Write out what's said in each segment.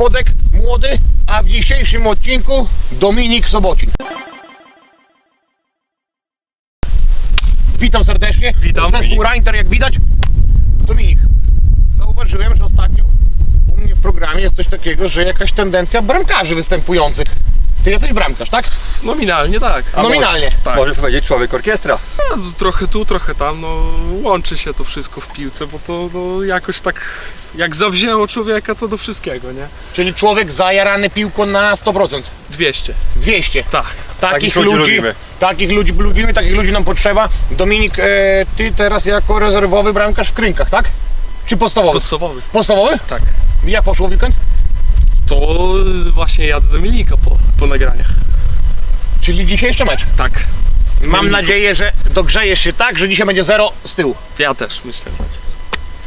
Spodek młody, a w dzisiejszym odcinku Dominik Sobocin. Witam serdecznie. Witam, Zespół. Rainter, jak widać. Dominik, zauważyłem, że ostatnio u mnie w programie jest coś takiego, że jakaś tendencja bramkarzy występujących. Ty jesteś bramkarz, tak? Nominalnie tak. A Nominalnie. Tak. Możesz powiedzieć człowiek orkiestra. No, trochę tu, trochę tam, no łączy się to wszystko w piłce, bo to no, jakoś tak jak zawzięło człowieka to do wszystkiego, nie? Czyli człowiek zajarany piłką na 100%. 200. 200. Tak. Takich, Takich ludzi ludzi, lubimy. takich ludzi lubimy, takich ludzi nam potrzeba. Dominik, e, ty teraz jako rezerwowy bramkarz w Krynkach, tak? Czy podstawowy? Podstawowy. Podstawowy? Tak. Jak poszło w weekend? To właśnie jadę do Dominika po, po nagraniach. Czyli dzisiaj jeszcze mecz. Tak. Mam nadzieję, że dogrzejesz się tak, że dzisiaj będzie zero z tyłu. Ja też myślę.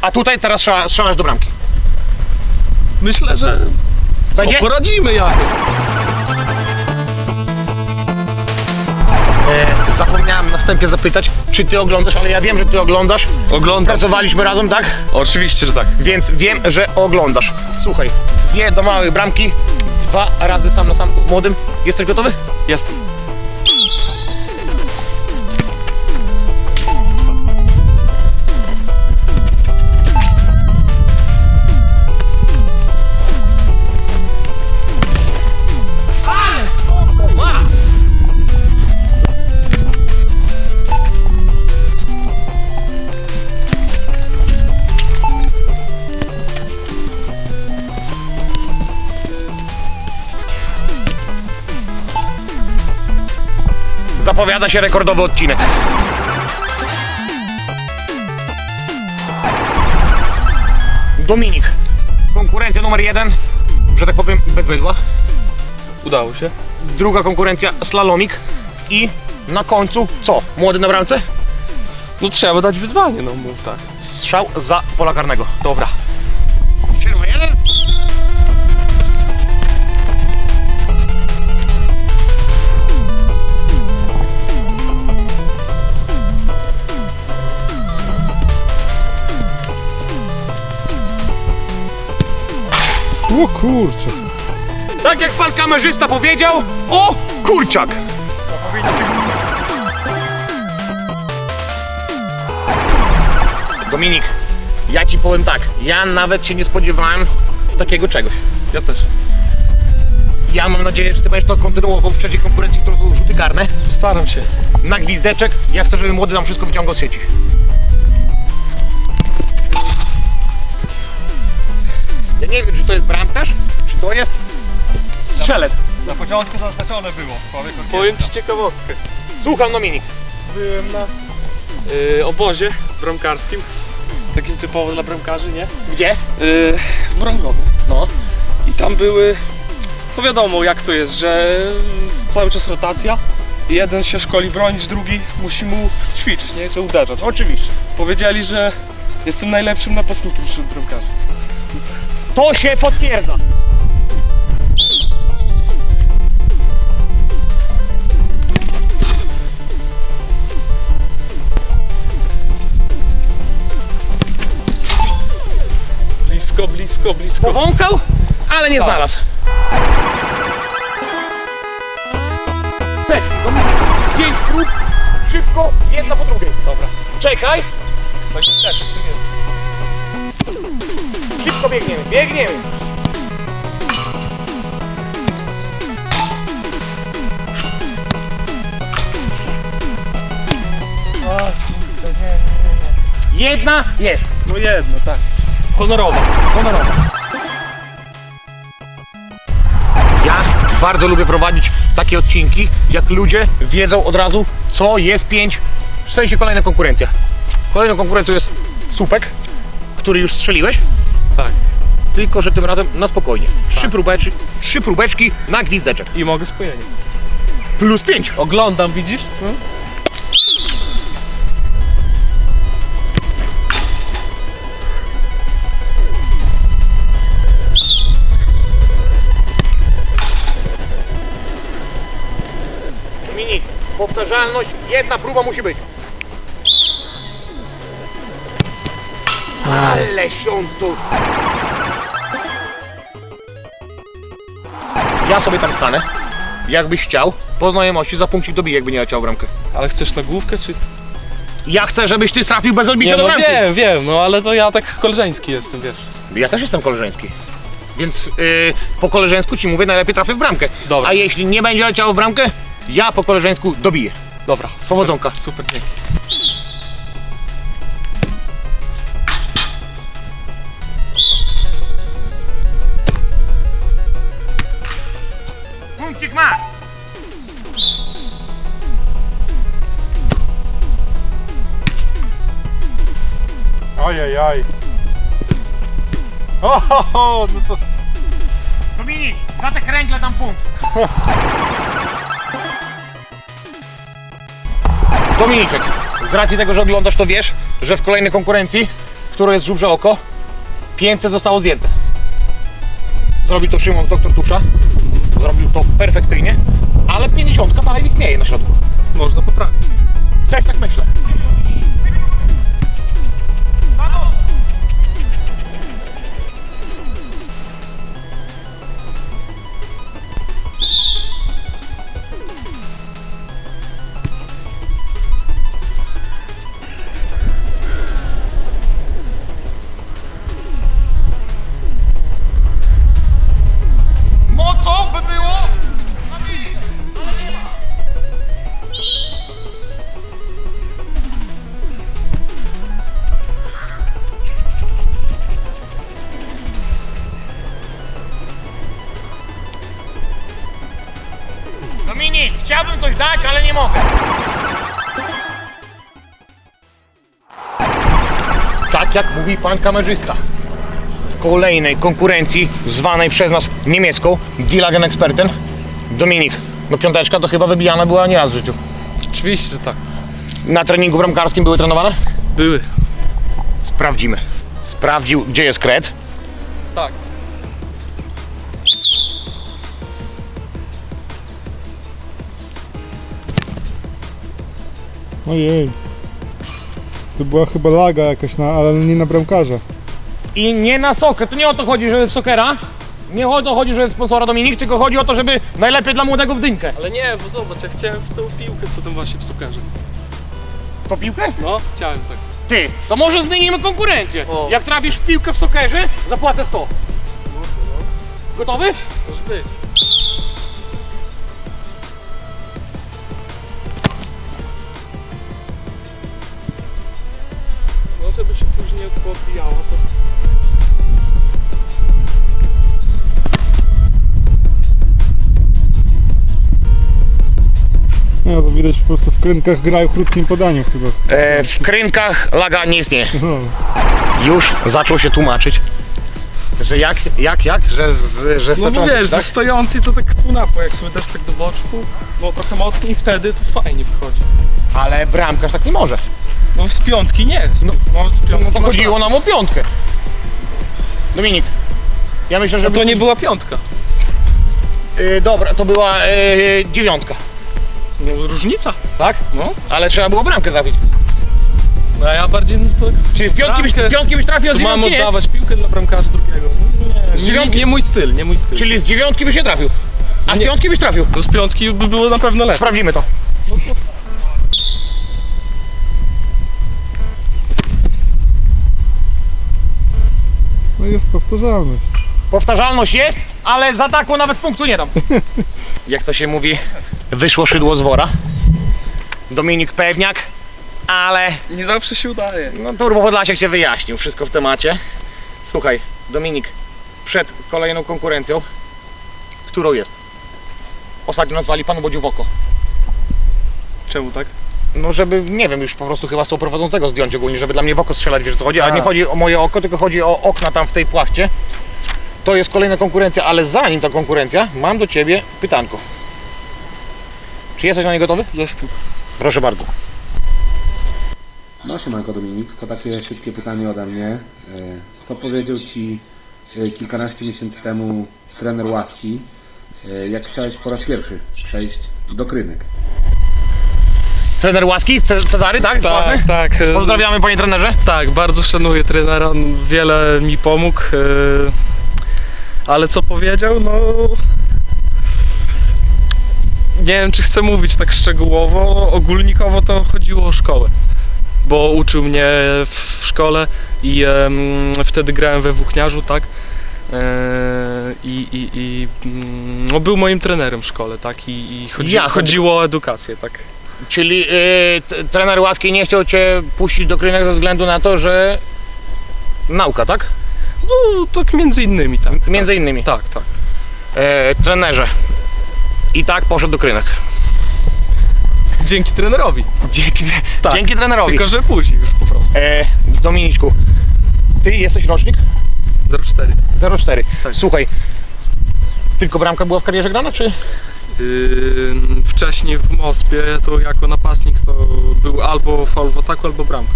A tutaj teraz strzela- strzelasz do bramki. Myślę, że co, Będzie? poradzimy jakoś. E, zapomniałem na wstępie zapytać, czy ty oglądasz, ale ja wiem, że ty oglądasz. Oglądam. Pracowaliśmy razem, tak? Oczywiście, że tak. Więc wiem, że oglądasz. Słuchaj, dwie do małej bramki, dwa razy sam na sam z młodym. Jesteś gotowy? Jestem. Zapowiada się rekordowy odcinek. Dominik, konkurencja numer jeden, że tak powiem, bez bydła. Udało się. Druga konkurencja slalomik i na końcu co? Młody na bramce? No trzeba dać wyzwanie, no mów tak. Strzał za pola karnego. Dobra. O kurczę. Tak jak pan kamerzysta powiedział, o kurczak! Dominik, ja ci powiem tak, ja nawet się nie spodziewałem takiego czegoś. Ja też. Ja mam nadzieję, że ty będziesz to kontynuował w trzeciej konkurencji, którą są rzuty karne. Staram się. Na gwizdeczek, ja chcę, żeby młody nam wszystko wyciągał z sieci. Nie wiem, czy to jest bramkarz, czy to jest strzelec. Na początku zaznaczone było. Człowiek. Powiem ci ciekawostkę. Słucham, Dominik. Byłem na y, obozie bramkarskim. Takim typowo dla bramkarzy, nie? Gdzie? Y, w Brągowie. No. I tam były, no wiadomo jak to jest, że cały czas rotacja. Jeden się szkoli bronić, drugi musi mu ćwiczyć, nie? Czy uderzać. Oczywiście. Powiedzieli, że jestem najlepszym napastnikiem wśród bramkarzy. To się potwierdza. Blisko, blisko, blisko. Powąchał, ale nie Tak. znalazł. Weź, Dominik, pięć prób, szybko, jedna po drugiej. Dobra. Czekaj, Tak. Szybko biegniemy, biegniemy. Jedna jest. No jedno, tak. Honorowa. honorowa. Ja bardzo lubię prowadzić takie odcinki, jak ludzie wiedzą od razu, co jest pięć, w sensie kolejna konkurencja. Kolejną konkurencją jest słupek, który już strzeliłeś, Tak. tylko że tym razem na spokojnie. Trzy, próbeczki, trzy próbeczki na gwizdeczek. I mogę spojenie. Plus pięć. Oglądam, widzisz? Hmm? Powtarzalność, jedna próba musi być. Ale się to Ja sobie tam stanę. Jakbyś chciał, po znajomości za punkcik dobiję, jakby nie leciał w bramkę. Ale chcesz na główkę, czy... Ja chcę, żebyś ty trafił bez odbicia Nie, do no bramki. wiem, wiem, no ale to ja tak koleżeński jestem, wiesz. Ja też jestem koleżeński. Więc yy, po koleżeńsku ci mówię, najlepiej trafię w bramkę. Dobra. A jeśli nie będzie leciało w bramkę, ja po koleżeńsku dobiję. Dobra, Powodzonka. super, dzięki. Ajajaj. Ohoho, no to Dominik, za te kręgle dam punkt. Dominiczek, z racji tego, że oglądasz, to wiesz, że w kolejnej konkurencji, którą jest żubrze oko, 500 zostało zdjęte. Zrobił to Szymon, doktor Tusza. Zrobił to perfekcyjnie, ale 50 dalej istnieje na środku. Można poprawić. Tak, tak myślę. Coś dać, ale nie mogę. Tak jak mówi pan kamerzysta. W kolejnej konkurencji, zwanej przez nas niemiecką, Gilagen Experten, Dominik, no piąteczka to chyba wybijana była nie raz w życiu. Oczywiście, że tak. Na treningu bramkarskim były trenowane? Były. Sprawdzimy. Sprawdził, gdzie jest kred. Tak. Ojej. To była chyba laga jakaś, na, ale nie na bramkarza. I nie na sokę. To nie o to chodzi, żeby w sokera. Nie o to chodzi, żeby sponsora Dominik, tylko chodzi o to, żeby najlepiej dla młodego w dynkę. Ale nie, bo zobacz, ja chciałem w tą piłkę, co tam właśnie w sukarze. To piłkę? No, chciałem tak. Ty, to może zmienimy konkurencję. O. Jak trafisz w piłkę w sokerze, zapłacę 100. Gotowy? Może być. Się później podbijało, to... No to widać po prostu w krynkach grają w krótkim podaniu chyba. E, w krynkach laga nie istnieje. No. Już zaczął się tłumaczyć, że jak, jak, jak, że, z, że No bo stoczący, wiesz, tak? ze stojącej to tak pół napo, jak sobie też tak do boczku, no trochę mocniej, wtedy to fajnie wychodzi. Ale bramkarz tak nie może. No z piątki nie, no, no z piątki No to chodziło nam o piątkę. Dominik, ja myślę, że... No to nie była piątka. Y, dobra, to była y, dziewiątka, No różnica. tak? No, Ale trzeba było bramkę trafić. no a ja bardziej no to... Czyli z piątki, byś, z piątki byś trafił, a z To mam dziewiątki nie. oddawać piłkę dla bramkarza drugiego. No, Z nie, nie, dziewiątki? nie mój styl, nie mój styl. Czyli z dziewiątki byś nie trafił. A z Nie. piątki byś trafił. No z piątki by było na pewno lepiej. Sprawdzimy to. No jest powtarzalność. Powtarzalność jest, ale za taką nawet punktu nie dam. Jak to się mówi, wyszło szydło z wora. Dominik Pewniak, ale Nie zawsze się udaje. no Turbo Podlasiak się wyjaśnił, wszystko w temacie. Słuchaj, Dominik, przed kolejną konkurencją, którą jest? Ostatnio nazwali panu Bodziu w oko. Czemu tak? No żeby, nie wiem, już po prostu chyba tą prowadzącego zdjąć ogólnie, żeby dla mnie w oko strzelać, wiesz o co chodzi, ale A. nie chodzi o moje oko, tylko chodzi o okna tam w tej płachcie. To jest kolejna konkurencja, ale zanim ta konkurencja, mam do Ciebie pytanko. Czy jesteś na nie gotowy? Jestem. Proszę bardzo. No siemanko Dominik, to takie szybkie pytanie ode mnie. E, Co powiedział Ci e, kilkanaście miesięcy temu trener Łaski, e, jak chciałeś po raz pierwszy przejść do krynek? Trener Łaski, Ce- Cezary, tak? Sławny? Tak, tak. Pozdrawiamy panie trenerze. Tak, bardzo szanuję trenera, on wiele mi pomógł. e, Ale co powiedział, no nie wiem czy chcę mówić tak szczegółowo, ogólnikowo to chodziło o szkołę. Bo uczył mnie w szkole i em, wtedy grałem we włókniarzu, tak? E, I, i, i mm, no, był moim trenerem w szkole, tak? I, i chodzi, Jasne. chodziło o edukację, tak? Czyli t- trener Łaski nie chciał cię puścić do krynek ze względu na to, że nauka, tak? No tak między innymi, tak. Między innymi. Tak, tak. E, trenerze. I tak poszedł do krynek. Dzięki trenerowi. Dzięki, Tak. dzięki trenerowi. Tylko, że później już po prostu. E, Dominiczku, ty jesteś rocznik 04. 04. Tak. Słuchaj, tylko bramka była w karierze grana, czy? Yy, wcześniej w Mospie to jako napastnik to był albo faul w ataku, albo bramka.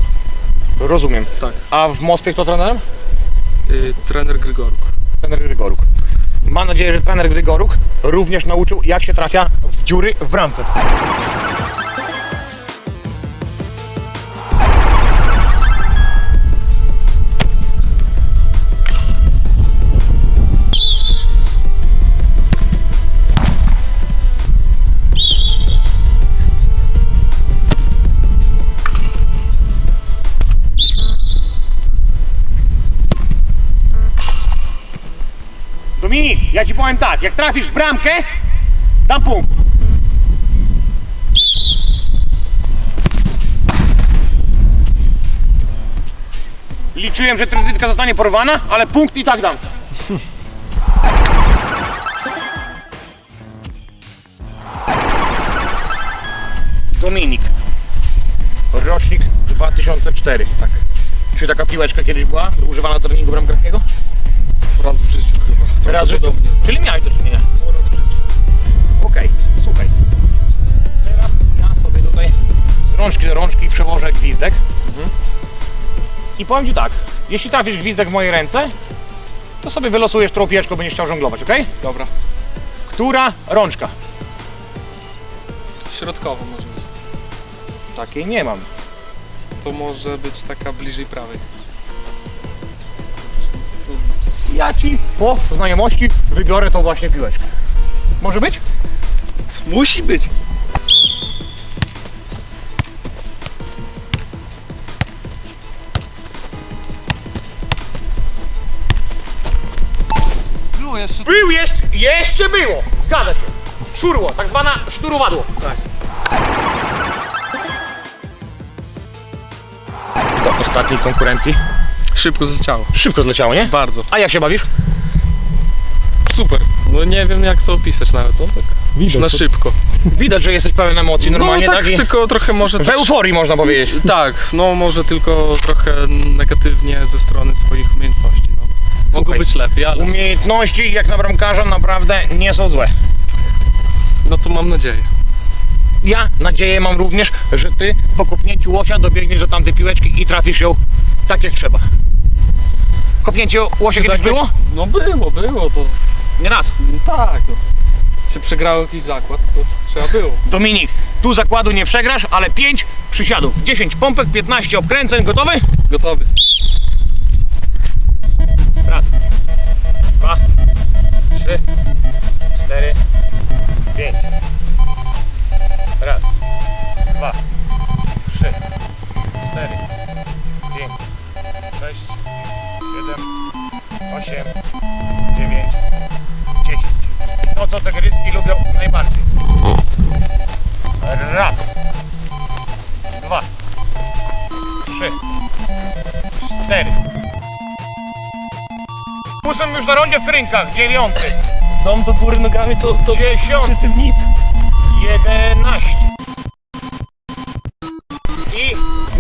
Rozumiem. Tak. A w Mospie kto trenerem? Yy, trener Grygoruk. Trener Grygoruk. Mam nadzieję, że trener Grygoruk również nauczył, jak się trafia w dziury w bramce. Ja ci powiem tak, jak trafisz w bramkę, dam punkt. Liczyłem, że trytytka zostanie porwana, ale punkt i tak dam. Dominik. Rocznik 2004. Tak. Czy taka piłeczka kiedyś była używana do treningu bramkarskiego? Raz w życiu chyba. Raz w życiu. Prawdopodobnie. Czyli miałeś do czynienia. Okej, słuchaj. Teraz ja sobie tutaj z rączki do rączki przełożę gwizdek. I powiem Ci tak, jeśli trafisz gwizdek w moje ręce, to sobie wylosujesz, którą pieczką będziesz chciał żonglować, ok? Dobra. Która rączka? Środkowo może być. Takiej nie mam. To może być taka bliżej prawej. Ja Ci po znajomości wybiorę tą właśnie piłeczkę. Może być? Musi być. Było jeszcze. Był jeszcze, jeszcze było! Zgadza się. Szurło, tak zwana szturowadło. Tak. Do ostatniej konkurencji. Szybko zleciało. Szybko zleciało, nie? Bardzo. A jak się bawisz? Super. No nie wiem jak to opisać nawet. No tak. Widać. Na to- szybko. Widać, że jesteś pełen emocji normalnie, no, tak? tak, I tylko trochę może w też... euforii można powiedzieć. Tak, no może tylko trochę negatywnie ze strony swoich umiejętności. No. Mogło Słuchaj, być lepiej, ale Umiejętności jak na bramkarza naprawdę nie są złe. no to mam nadzieję. Ja nadzieję mam również, że ty po kopnięciu łosia dobiegniesz do tamtej piłeczki i trafisz ją tak jak trzeba. Kopnięcie łosia kiedyś było? No było, było to. Nie raz. No tak. No. Się przegrało jakiś zakład, to trzeba było. Dominik, tu zakładu nie przegrasz, ale 5 przysiadów, 10 pompek, 15 obkręceń, gotowy? Gotowy. Raz, dwa, trzy, cztery, pięć. Raz, dwa, 8, 9, 10. To, co te tygryski lubią najbardziej. Raz, dwa, trzy, cztery. Muszę już na rondzie w rynkach, dziewiąty, Dom do góry nogami to, to Dziesiąt. nic. jedenaście. I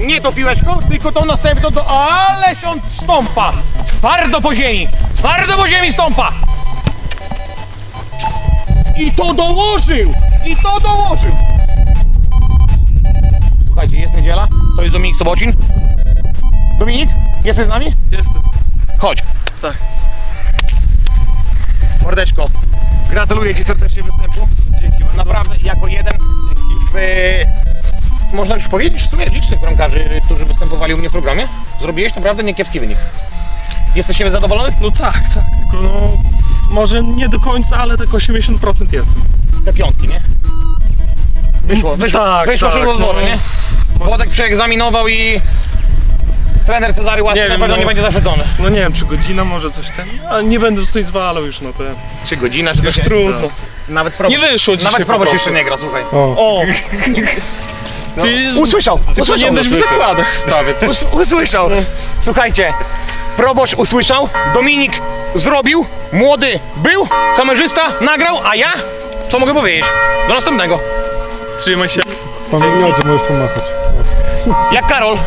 nie to piłeczką, tylko tą następną do... Ależ on stąpa! Twardo po ziemi, twardo po ziemi stąpa. I to dołożył, i to dołożył. Słuchajcie, jest niedziela, to jest Dominik Sobocin. Dominik, jesteś z nami? Jestem. Chodź. Tak. Mordeczko, gratuluję Ci serdecznie występu. Dzięki bardzo. Naprawdę, jako jeden z, e, można już powiedzieć, w sumie licznych bramkarzy, którzy występowali u mnie w programie, zrobiłeś naprawdę niekiepski wynik. Jesteś siebie zadowolony? No tak, tak, tylko no może nie do końca, ale tak 80% jestem. Te piątki, nie? Wyszło, wyszło, Tak, wyszło tak, szybko z dworu, no. nie? Włodek przeegzaminował i trener Cezary Łaski Nie na wiem, pewno no. nie będzie zaszedzony. No nie wiem, czy godzina może coś ten, ale nie będę tutaj zwalał już na te. Trzy godziny, czy Już coś trudno. Nawet proboszcz, Nie wyszło dzisiaj nawet po prostu. jeszcze nie gra, słuchaj. O, O! Ty, Usłyszał, ty usłyszał. powinieneś w zakładach stawiać. Us, usłyszał. Słuchajcie, proboszcz usłyszał, Dominik zrobił, młody był, kamerzysta nagrał, a ja? Co mogę powiedzieć? Do następnego. Trzymaj się. pan wywiadzie możesz pomachać. Jak Karol.